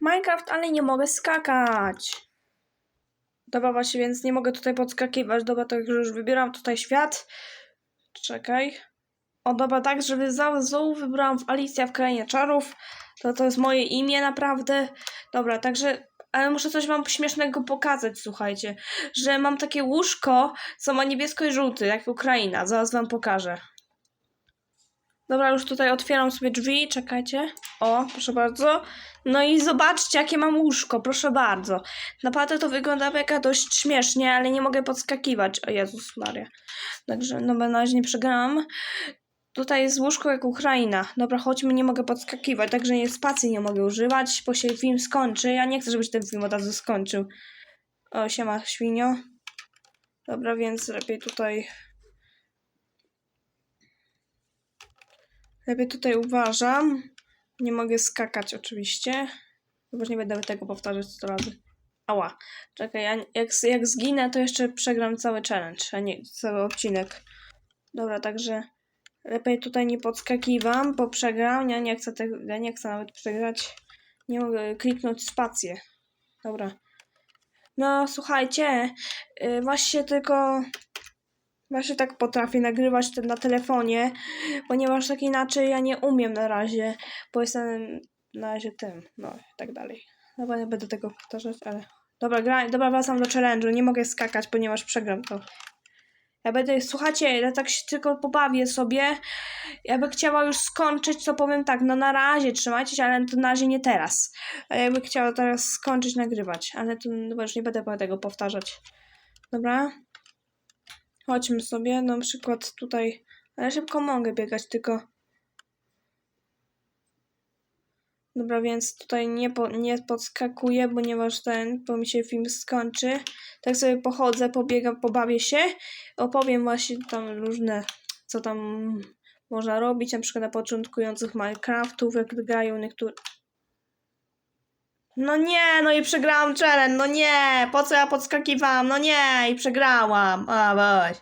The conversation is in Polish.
Minecraft, ale nie mogę skakać. Dobra, właśnie, więc nie mogę tutaj podskakiwać. Dobra, to już wybieram tutaj świat. Czekaj. O, dobra, tak, żeby za znowu wybrałam w Alicja w Krainie Czarów. To to jest moje imię naprawdę. Dobra, także... Ale muszę coś wam śmiesznego pokazać, słuchajcie. Że mam takie łóżko, co ma niebiesko i żółty, jak Ukraina. Zaraz wam pokażę. Dobra, już tutaj otwieram sobie drzwi, czekajcie. O, proszę bardzo. No i zobaczcie, jakie mam łóżko, proszę bardzo. Naprawdę to wygląda mega dość śmiesznie, ale nie mogę podskakiwać. O Jezus Maria. Także, no na razie nie przegrałam. Tutaj jest łóżko jak Ukraina. Dobra, chodźmy, nie mogę podskakiwać, także nie spacji nie mogę używać, bo się film skończy. Ja nie chcę, żeby się ten film od razu skończył. O, siema, świnio. Dobra, więc lepiej tutaj... Lepiej tutaj uważam. Nie mogę skakać oczywiście. Chyba nie będę tego powtarzać 100 razy. Ała. Czekaj, ja, jak, jak zginę, to jeszcze przegram cały challenge, a nie cały odcinek. Dobra, także lepiej tutaj nie podskakiwam, bo przegram. Ja nie chcę tego, ja nie chcę nawet przegrać. Nie mogę kliknąć spację. Dobra. No, słuchajcie, yy, właśnie tylko właśnie tak potrafię nagrywać te, na telefonie, ponieważ tak inaczej ja nie umiem na razie, bo jestem na razie tym, no i tak dalej. Dobra, nie będę tego powtarzać, ale... Dobra, gra... Dobra, wracam do challenge'u, nie mogę skakać, ponieważ przegram to. Ja będę, słuchajcie, ja tak się tylko pobawię sobie. Ja bym chciała już skończyć, to powiem tak, no na razie trzymajcie się, ale to na razie nie teraz. A ja bym chciała teraz skończyć nagrywać, ale to no, już nie będę tego powtarzać. Dobra? Chodźmy sobie, na przykład tutaj, ale szybko mogę biegać, tylko... Dobra, więc tutaj nie, po, nie podskakuję, ponieważ ten, bo mi się film skończy. Tak sobie pochodzę, pobiegam, pobawię się. Opowiem właśnie tam różne, co tam można robić, na przykład na początkujących Minecraftów, jak grają niektóre... No nie, no i przegrałam challenge, no nie, po co ja podskakiwałam, no nie, i przegrałam, a weź.